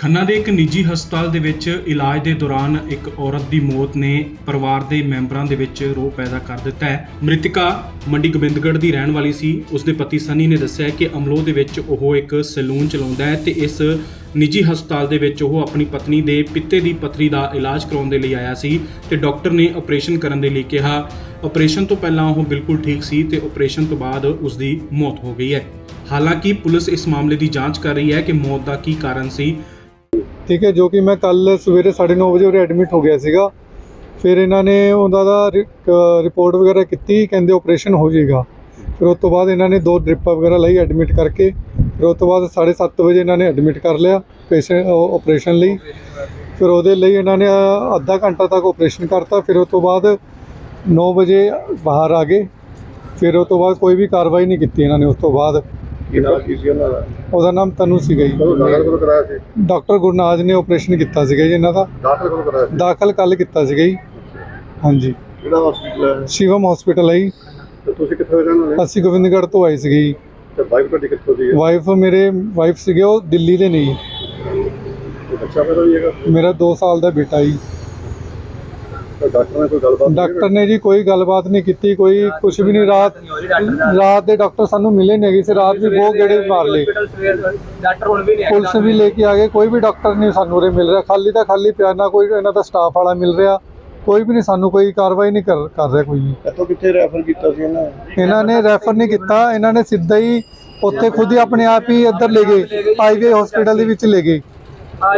ਖੰਨਾ ਦੇ ਇੱਕ ਨਿੱਜੀ ਹਸਪਤਾਲ ਦੇ ਵਿੱਚ ਇਲਾਜ ਦੇ ਦੌਰਾਨ ਇੱਕ ਔਰਤ ਦੀ ਮੌਤ ਨੇ ਪਰਿਵਾਰ ਦੇ ਮੈਂਬਰਾਂ ਦੇ ਵਿੱਚ ਰੋਹ ਪੈਦਾ ਕਰ ਦਿੱਤਾ ਹੈ। ਮ੍ਰਿਤਕਾ ਮੰਡੀ ਗੋਬਿੰਦਗੜ੍ਹ ਦੀ ਰਹਿਣ ਵਾਲੀ ਸੀ। ਉਸ ਦੇ ਪਤੀ ਸਨੀ ਨੇ ਦੱਸਿਆ ਕਿ ਅਮਲੋਹ ਦੇ ਵਿੱਚ ਉਹ ਇੱਕ ਸੈਲੂਨ ਚਲਾਉਂਦਾ ਹੈ ਤੇ ਇਸ ਨਿੱਜੀ ਹਸਪਤਾਲ ਦੇ ਵਿੱਚ ਉਹ ਆਪਣੀ ਪਤਨੀ ਦੇ ਪਿੱਤੇ ਦੀ ਪੱਥਰੀ ਦਾ ਇਲਾਜ ਕਰਾਉਣ ਦੇ ਲਈ ਆਇਆ ਸੀ ਤੇ ਡਾਕਟਰ ਨੇ ਆਪਰੇਸ਼ਨ ਕਰਨ ਦੇ ਲਈ ਕਿਹਾ। ਆਪਰੇਸ਼ਨ ਤੋਂ ਪਹਿਲਾਂ ਉਹ ਬਿਲਕੁਲ ਠੀਕ ਸੀ ਤੇ ਆਪਰੇਸ਼ਨ ਤੋਂ ਬਾਅਦ ਉਸ ਦੀ ਮੌਤ ਹੋ ਗਈ ਹੈ। ਹਾਲਾਂਕਿ ਪੁਲਿਸ ਇਸ ਮਾਮਲੇ ਦੀ ਜਾਂਚ ਕਰ ਰਹੀ ਹੈ ਕਿ ਮੌਤ ਦਾ ਕੀ ਕਾਰਨ ਸੀ। ਠੀਕ ਹੈ, ਜੋ ਕਿ ਮੈਂ ਕੱਲ ਸਵੇਰੇ 9:30 ਵਜੇ ਉਰੇ ਐਡਮਿਟ ਹੋ ਗਿਆ ਸੀਗਾ। ਫਿਰ ਇਹਨਾਂ ਨੇ ਉਹਨਾਂ ਦਾ ਰਿਪੋਰਟ ਵਗੈਰਾ ਕੀਤੀ, ਕਹਿੰਦੇ ਆਪਰੇਸ਼ਨ ਹੋ ਜਾਏਗਾ। ਫਿਰ ਉਸ ਤੋਂ ਬਾਅਦ ਇਹਨਾਂ ਨੇ ਦੋ ਡ੍ਰਿਪਾਂ ਵਗੈਰਾ ਲਈ ਐਡਮਿਟ ਕਰਕੇ। ਫਿਰ ਉਸ ਤੋਂ ਬਾਅਦ 7:30 ਵਜੇ ਇਹਨਾਂ ਨੇ ਐਡਮਿਟ ਕਰ ਲਿਆ ਪੇਸ਼ੈਂਟ ਆਪਰੇਸ਼ਨ ਲਈ। ਫਿਰ ਉਹਦੇ ਲਈ ਇਹਨਾਂ ਨੇ ਅੱਧਾ ਘੰਟਾ ਤੱਕ ਆਪਰੇਸ਼ਨ ਕਰਤਾ। ਫਿਰ ਉਸ ਤੋਂ ਬਾਅਦ 9 ਵਜੇ ਬਾਹਰ ਆ ਗਏ। ਫਿਰ ਉਸ ਤੋਂ ਬਾਅਦ ਕੋਈ ਵੀ ਕਾਰਵਾਈ ਨਹੀਂ ਕੀਤੀ ਇਹਨਾਂ ਨੇ ਉਸ ਤੋਂ ਬਾਅਦ। ਕੀ ਨਾਮ ਕੀ ਸੀ ਉਹਨਾਂ ਦਾ? ਉਹਦਾ ਨਾਮ ਤਨੂ ਸੀਗਾ ਜੀ। ਕਦੋਂ ਦਾਖਲ ਕਦੋਂ ਕਰਾਇਆ ਸੀ? ਡਾਕਟਰ ਗੁਰਨਾਜ ਨੇ ਆਪਰੇਸ਼ਨ ਕੀਤਾ ਸੀਗਾ ਜੀ ਇਹਨਾਂ ਦਾ। ਦਾਖਲ ਕਦੋਂ ਕਰਾਇਆ ਸੀ? ਦਾਖਲ ਕੱਲ ਕੀਤਾ ਸੀਗਾ ਜੀ। ਹਾਂਜੀ। ਕਿਹੜਾ ਹਸਪੀਟਲ ਹੈ? ਸ਼ਿਵਮ ਹਸਪੀਟਲ ਹੈ ਜੀ। ਤੇ ਤੁਸੀਂ ਕਿੱਥੋਂ ਰਹਿਣ ਵਾਲੇ ਅਸੀਂ ਗੋਬਿੰਦਗੜ੍ਹ ਤੋਂ ਆਏ ਸੀਗੇ ਜੀ। ਤੇ ਬਾਈਕ ਤੁਹਾਡੀ ਕਿੱਥੋਂ ਦੀ ਹੈ? ਵਾਈਫ ਮੇਰੇ ਵਾਈਫ ਸੀਗੇ ਉਹ ਦਿੱਲੀ ਦੇ ਨਹੀਂ ਮੇਰਾ ਵੀ ਹੈਗਾ। ਮੇਰਾ 2 ਸਾਲ ਦਾ ਬੇਟਾ ਜੀ। ਡਾਕਟਰ ਨੇ ਕੋਈ ਗੱਲਬਾਤ ਨਹੀਂ ਡਾਕਟਰ ਨੇ ਜੀ ਕੋਈ ਗੱਲਬਾਤ ਨਹੀਂ ਕੀਤੀ ਕੋਈ ਕੁਝ ਵੀ ਨਹੀਂ ਰਾਤ ਰਾਤ ਦੇ ਡਾਕਟਰ ਸਾਨੂੰ ਮਿਲੇ ਨਹੀਂ ਹੈਗੇ ਸੀ ਰਾਤ ਵੀ ਬਹੁਤ ਗੇੜੇ ਮਾਰ ਲਏ। ਡਾਕਟਰ ਹੁਣ ਵੀ ਨਹੀਂ ਪੁਲਿਸ ਵੀ ਲੈ ਕੇ ਆ ਗਏ ਕੋਈ ਵੀ ਡਾਕਟਰ ਨਹੀਂ ਸਾਨੂੰ ਉਰੇ ਮਿਲ ਰਿਹਾ। ਖਾਲੀ ਤਾਂ ਖਾਲੀ ਪਿਆ ਨਾ ਕੋਈ ਇਹਨਾਂ ਦਾ ਸਟਾਫ ਵਾਲਾ ਮਿਲ ਰਿਹਾ ਕੋਈ ਵੀ ਨਹੀਂ ਸਾਨੂੰ ਕੋਈ ਕਾਰਵਾਈ ਨਹੀਂ ਕਰ ਕਰ ਰਿਹਾ ਕੋਈ ਵੀ। ਇੱਥੋਂ ਕਿੱਥੇ ਰੈਫਰ ਕੀਤਾ ਸੀ ਇਹਨਾਂ ਨੇ? ਇਹਨਾਂ ਨੇ ਰੈਫਰ ਨਹੀਂ ਕੀਤਾ ਇਹਨਾਂ ਨੇ ਸਿੱਧਾ ਹੀ ਉੱਥੇ ਖੁਦ ਹੀ ਆਪਣੇ ਆਪ ਹੀ ਇੱਧਰ ਲੈ ਗਏ ਆਈਵੇ ਹਸਪੀਟਲ ਦੇ ਵਿੱਚ ਲੈ ਗਏ।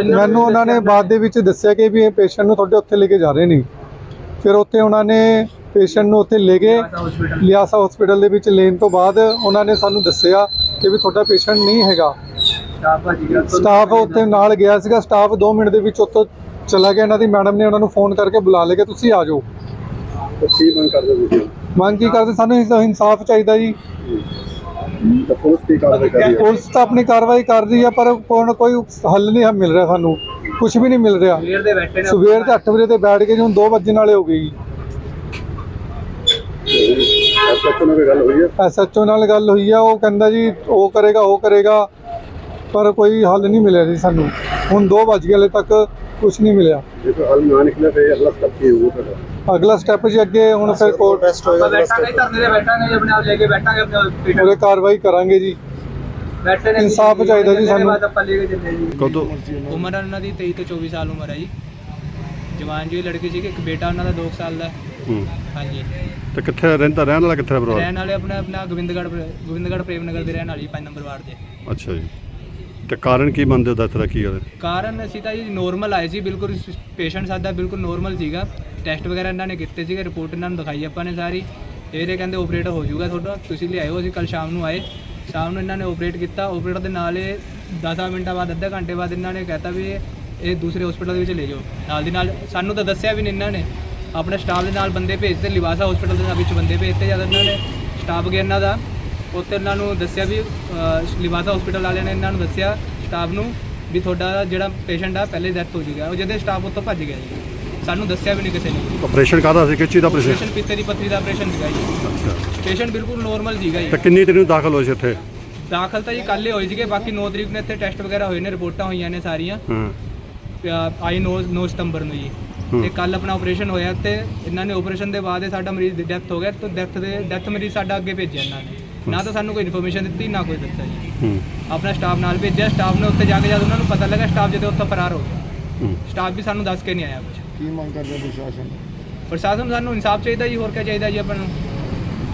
ਮੈਨੂੰ ਉਹਨਾਂ ਨੇ ਬਾਅਦ ਦੇ ਵਿੱਚ ਦੱਸਿਆ ਕਿ ਵੀ ਇਹ ਪੇਸ਼ੈਂਟ ਨੂੰ ਤੁਹਾਡੇ ਉੱਥੇ ਲੈ ਕੇ ਜਾ ਰਹੇ ਨੇ। ਫਿਰ ਉੱਥੇ ਉਹਨਾਂ ਨੇ ਪੇਸ਼ੈਂਟ ਨੂੰ ਉੱਥੇ ਲੈ ਗਏ। ਲਿਆਸਾ ਹਸਪੀਟਲ ਦੇ ਵਿੱਚ ਲੈਣ ਤੋਂ ਬਾਅਦ ਉਹਨਾਂ ਨੇ ਸਾਨੂੰ ਦੱਸਿਆ ਕਿ ਵੀ ਤੁਹਾਡਾ ਪੇਸ਼ੈਂਟ ਨਹੀਂ ਹੈਗਾ। ਸਟਾਫ ਉੱਥੇ ਨਾਲ ਗਿਆ ਸੀਗਾ। ਸਟਾਫ 2 ਮਿੰਟ ਦੇ ਵਿੱਚ ਉੱਥੋਂ ਚਲਾ ਗਿਆ। ਇਹਨਾਂ ਦੀ ਮੈਡਮ ਨੇ ਉਹਨਾਂ ਨੂੰ ਫੋਨ ਕਰਕੇ ਬੁਲਾ ਲਿਆ ਕਿ ਤੁਸੀਂ ਆ ਜਾਓ। ਕੀ ਮੰਗ ਕਰਦੇ ਤੁਸੀਂ? ਮੰਗ ਕੀ ਕਰਦੇ? ਸਾਨੂੰ ਇਨਸਾ- ਇਨਸਾਫ ਚਾਹੀਦਾ ਜੀ। ਪੁਲਿਸ ਕੀ ਕਾਰਵਾਈ ਕਰ ਰਹੀ ਹੈ? ਪੁਲਿਸ ਤਾਂ ਆਪਣੀ ਕਾਰਵਾਈ ਕਰ ਰਹੀ ਹੈ ਪਰ ਕੋਈ ਹੱਲ ਨਹੀਂ ਮਿਲ ਰਿਹਾ ਸਾਨੂੰ। ਕੁਝ ਵੀ ਨਹੀਂ ਮਿਲ ਰਿਹਾ। ਕਲੀਅਰ ਦੇ ਬੈਠੇ ਨੇ ਸਵੇਰ ਦੇ 8 ਵਜੇ ਤੇ ਬੈਠ ਕੇ ਜੀ ਹੁਣ 2 ਵਜੇ ਨਾਲੇ ਹੋ ਗਈ ਐਸਐਚਓ ਨਾਲ ਕੋਈ ਗੱਲ ਹੋਈ ਹੈ? ਐਸਐਚਓ ਨਾਲ ਗੱਲ ਹੋਈ ਆ ਉਹ ਕਹਿੰਦਾ ਜੀ ਉਹ ਕਰੇਗਾ ਉਹ ਕਰੇਗਾ ਪਰ ਕੋਈ ਹੱਲ ਨਹੀਂ ਮਿਲਿਆ ਜੀ ਸਾਨੂੰ। ਹੁਣ 2 ਵਜ ਗਏ ਹਲੇ ਤੱਕ ਕੁਝ ਨਹੀਂ ਮਿਲਿਆ। ਜੇ ਕੋਈ ਹੱਲ ਨਾ ਨਿਕਲੇ ਤੇ ਅਗਲਾ ਸਟੈਪ ਕੀ ਹੋਊਗਾ ਤੁਹਾਡਾ? ਅਗਲਾ ਸਟੈਪ ਜੀ ਅੱਗੇ ਹੁਣ ਫਿਰ ਕੋਰਟ ਟੈਸਟ ਬੈਠਾਂਗੇ ਧਰਨੇ ਤੇ ਬੈਠਾਂਗੇ ਜੀ, ਆਪਣੇ ਆਪ ਲੈ ਕੇ ਬੈਠਾਂਗੇ ਆਪਣੇ ਕਾਰਵਾਈ ਕਰਾਂਗੇ ਜੀ। ਇਨਸਾਫ ਚਾਹੀਦਾ ਜੀ ਸਾਨੂੰ। ਕਦੋਂ? ਉਮਰ ਉਹਨਾਂ ਦੀ 23 ਤੋਂ 24 ਸਾਲ ਉਮਰ ਹੈ ਜੀ। ਜਵਾਨ ਜੀ ਲੜਕੀ ਸੀ ਇੱਕ ਬੇਟਾ ਉਹਨਾਂ ਦਾ 2 ਸਾਲ ਦਾ। ਹੈ। ਹਾਂਜੀ। ਤੇ ਕਿੱਥੇ ਰਹਿੰਦਾ? ਰਹਿਣ ਵਾਲਾ ਕਿੱਥੇ ਪਰਿਵਾਰ? ਰਹਿਣ ਵਾਲੇ ਆਪਣਾ ਆਪਣਾ ਗੋਬਿੰਦਗੜ੍ਹ ਗੋਬਿੰਦਗੜ੍ਹ ਪ੍ਰੇਮ ਨਗਰ ਦੇ ਰਹਿਣ ਵਾਲੀ 5 ਨੰਬਰ ਵਾਰਡ ਦੇ। ਅੱਛਾ ਜੀ। ਤੇ ਕਾਰਨ ਕੀ ਮੰਨਦੇ ਹੋ ਦੱਸ ਦਾ ਕੀ ਹੈ ਕਾਰਨ ਅਸੀਂ ਤਾਂ ਜੀ ਨੋਰਮਲ ਆਏ ਸੀ ਬਿਲਕੁਲ ਪੇਸ਼ੈਂਟ ਸਾਡਾ ਬਿਲਕੁਲ ਨੋਰਮਲ ਸੀਗਾ। ਟੈਸਟ ਵਗੈਰਾ ਇਹਨਾਂ ਨੇ ਕੀਤੇ ਸੀਗੇ ਰਿਪੋਰਟ ਇਹਨਾਂ ਨੂੰ ਦਿਖਾਈ ਆਪਾਂ ਨੇ ਸਾਰੀ। ਫਿਰ ਇਹ ਕਹਿੰਦੇ ਆਪਰੇਟ ਹੋ ਜਾਊਗਾ ਤੁਹਾਡਾ ਤੁਸੀਂ ਲਿਆਇਓ ਅਸੀਂ ਕੱਲ ਸ਼ਾਮ ਨੂੰ ਆਏ। ਸ਼ਾਮ ਨੂੰ ਇਹਨਾਂ ਨੇ ਆਪਰੇਟ ਕੀਤਾ। ਆਪਰੇਟ ਦੇ ਨਾਲ ਇਹ 10 ਮਿੰਟਾਂ ਬਾਅਦ ਅੱਧਾ ਘੰਟੇ ਬਾਅਦ ਇਹਨਾਂ ਨੇ ਕਹਿਤਾ ਵੀ ਇਹ- ਦੂਸਰੇ ਹਸਪੀਟਲ ਦੇ ਵਿੱਚ ਲੈ ਜਾਓ। ਨਾਲ ਦੀ ਨਾਲ ਸਾਨੂੰ ਤਾਂ ਦੱਸਿਆ ਵੀ ਨਹੀਂ ਇਹਨਾਂ ਨੇ। ਆਪਣੇ ਸਟਾਫ ਦੇ ਨਾਲ ਬੰਦੇ ਭੇਜਦੇ ਲਿਵਾਸਾ ਹਸਪੀਟਲ ਦੇ ਵਿੱਚ ਬੰਦੇ ਭੇਜਤੇ ਜਦ ਇਹਨਾਂ ਨੇ ਸਟਾਫ ਗਿਆ ਇਹਨਾਂ ਦਾ। ਉੱਥੇ ਇਹਨਾਂ ਨੂੰ ਦੱਸਿਆ ਵੀ ਅਹ, ਲਿਵਾਸਾ ਹਸਪੀਟਲ ਵਾਲਿਆਂ ਨੇ ਇਹਨਾਂ ਨੂੰ ਦੱਸਿਆ ਸਟਾਫ ਨੂੰ ਵੀ ਤੁਹਾਡਾ ਜਿਹੜਾ ਪੇਸ਼ੈਂਟ ਆ ਪਹਿਲੇ ਡੈਥ ਹੋ ਜੂਗਾ ਉਹ ਜਿਹਦੇ ਸਟਾਫ ਉੱਥੋਂ ਭੱਜ ਗਿਆ ਜੀ। ਸਾਨੂੰ ਦੱਸਿਆ ਵੀ ਨਹੀਂ ਕਿਸੇ ਨੇ। ਆਪਰੇਸ਼ਨ ਕਾਹਦਾ ਸੀ? ਕਿਸ ਚੀਜ਼ ਦਾ ਆਪਰੇਸ਼ਨ ਆਪਰੇਸ਼ਨ ਪਿੱਤੇ ਦੀ ਪੱਥਰੀ ਦਾ ਆਪਰੇਸ਼ਨ ਸੀਗਾ ਜੀ। ਅੱਛਾ। ਪੇਸ਼ੈਂਟ ਬਿਲਕੁਲ ਨੋਰਮਲ ਸੀਗਾ ਜੀ। ਤੇ ਕਿੰਨੀ ਤਰੀਕ ਨੂੰ ਦਾਖਲ ਹੋਏ ਸੀ ਇੱਥੇ ਦਾਖਲ ਤਾਂ ਜੀ ਕੱਲ੍ਹ ਹੀ ਹੋਈ ਸੀਗੇ ਬਾਕੀ 9 ਤਰੀਕ ਨੂੰ ਇੱਥੇ ਟੈਸਟ ਵਗੈਰਾ ਹੋਏ ਨੇ ਰਿਪੋਰਟਾਂ ਹੋਈਆਂ ਨੇ ਸਾਰੀਆਂ। ਹਾਂ। ਅਹ ਆਈ 9 9 ਸਤੰਬਰ ਨੂੰ ਜੀ। ਹੂੰ। ਤੇ ਕੱਲ ਆਪਣਾ ਆਪਰੇਸ਼ਨ ਹੋਇਆ ਤੇ ਇਹਨਾਂ ਨੇ ਆਪਰੇਸ਼ਨ ਦੇ ਬਾਅਦ ਇਹ ਸਾਡਾ ਮਰੀਜ਼ ਦੀ ਡੈਥ ਹੋ ਗਿਆ ਤੇ ਡੈਥ ਦੇ ਡੈਥ ਮਰੀਜ਼ ਸਾਡਾ ਅੱਗੇ ਭੇਜਿਆ ਇਹਨਾਂ ਨੇ। ਨਾ ਤਾਂ ਸਾਨੂੰ ਕੋਈ ਇਨਫੋਰਮੇਸ਼ਨ ਦਿੱਤੀ ਨਾ ਕੋਈ ਦੱਸਿਆ ਜੀ। ਹੂੰ। ਆਪਣਾ ਸਟਾਫ ਨਾਲ ਭੇਜਿਆ ਸਟਾਫ ਨੇ ਉੱਥੇ ਜਾ ਕੇ ਜਦ ਉਹਨਾਂ ਨੂੰ ਪਤਾ ਲੱਗਾ ਸਟਾਫ ਜਦੋਂ ਉੱਥੋਂ ਫਰਾਰ ਹੋ ਗਿਆ ਹੂੰ। ਸਟਾਫ ਵੀ ਸਾਨੂੰ ਦੱਸ ਕੇ ਨਹੀਂ ਆਇਆ ਕੁਝ ਕੀ ਮੰਗ ਕਰਦੇ ਪ੍ਰਸ਼ਾਸਨ? ਪ੍ਰਸ਼ਾਸਨ ਸਾਨੂੰ ਇਨਸਾਫ ਚਾਹੀਦਾ ਜੀ ਹੋਰ ਕੀ ਚਾਹੀਦਾ ਜੀ ਆਪਾਂ ਨੂੰ?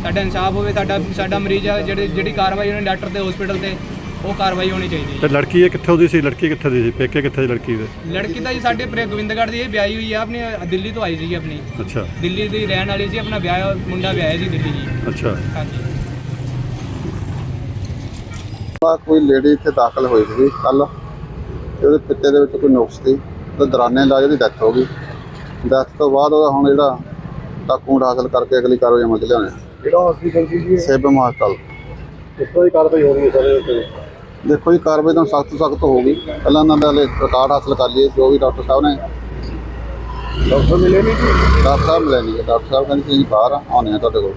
ਸਾਡਾ ਇਨਸਾਫ ਹੋਵੇ ਸਾਡਾ ਸਾਡਾ ਮਰੀਜ਼ ਆ ਜਿਹੜੇ ਜਿਹੜੀ ਕਾਰਵਾਈ ਉਹਨੇ ਡਾਕਟਰ ਤੇ ਹਸਪੀਟਲ ਤੇ ਉਹ ਕਾਰਵਾਈ ਹੋਣੀ ਚਾਹੀਦੀ ਤੇ ਹੈ ਲੜਕੀ ਇਹ ਕਿੱਥੋਂ ਦੀ ਸੀ? ਲੜਕੀ ਕਿੱਥੇ ਦੀ ਸੀ? ਪੇਕੇ ਕਿੱਥੇ ਦੀ ਲੜਕੀ ਦੇ? ਲੜਕੀ ਤਾਂ ਜੀ ਸਾਡੇ ਪ੍ਰੇ ਗੋਬਿੰਦਗੜ੍ਹ ਦੀ ਇਹ ਵਿਆਹੀ ਹੋਈ ਆ ਆਪਣੀ ਦਿੱਲੀ ਤੋਂ ਆਈ ਸੀ ਆਪਣੀ। ਅੱਛਾ। ਦਿੱਲੀ ਦੀ ਰਹਿਣ ਵਾਲੀ ਸੀ ਆਪਣਾ ਵਿਆਹ ਮੁੰਡਾ ਵਿਆਹਿਆ ਸੀ ਦਿੱਲੀ ਜੀ। ਅੱਛਾ। ਹਾਂਜੀ। ਆ ਕੋਈ ਲੇਡੀ ਇੱਥੇ ਦਾਖਲ ਹੋਈ ਸੀ ਕੱਲ ਉਹਦੇ ਪਿੱਤੇ ਦੇ ਵਿੱਚ ਕੋਈ ਨੁਕਸ ਸੀ ਤੇ ਦੌਰਾਨੇ ਇਲਾਜ ਉਹਦੀ ਡੈਥ ਹੋ ਗਈ। ਡੈਥ ਤੋਂ ਬਾਅਦ ਉਹਦਾ ਹੁਣ ਜਿਹੜਾ ਡਾਕੂਮੈਂਟ ਹਾਸਲ ਕਰਕੇ ਅਗਲੀ ਕਾਰਵਾਈ ਅਮਲ 'ਚ ਲਿਆਉਣੇ ਕਿਹੜਾ ਹਸਪੀਟਲ ਸੀ ਜੀ ਸੇਬਮ ਹਸਪਤਾਲ ਇਸ ਤਰ੍ਹਾਂ ਦੀ ਕਾਰਵਾਈ ਹੋ ਰਹੀ ਹੈ ਸਾਰੇ ਉੱਤੇ? ਦੇਖੋ ਜੀ ਕਾਰਵਾਈ ਤਾਂ ਸਖਤ ਸਖਤ ਹੋਊਗੀ। ਪਹਿਲਾਂ ਇਹਨਾਂ ਦਾ ਹਲੇ ਰਿਕਾਰਡ ਹਾਸਲ ਕਰ ਲਈਏ ਜੋ ਵੀ ਡਾਕਟਰ ਸਾਹਿਬ ਨੇ। ਡਾਕਟਰ ਮਿਲੇ ਨਹੀਂ ਜੀ? ਡਾਕਟਰ ਸਾਹਿਬ ਮਿਲੇ ਨਹੀਂ ਡਾਕਟਰ ਸਾਹਿਬ ਕਹਿੰਦੇ ਸੀ ਅਸੀਂ ਬਾਹਰ ਆ, ਆਉਂਦੇ ਆ ਤੁਹਾਡੇ ਕੋਲ।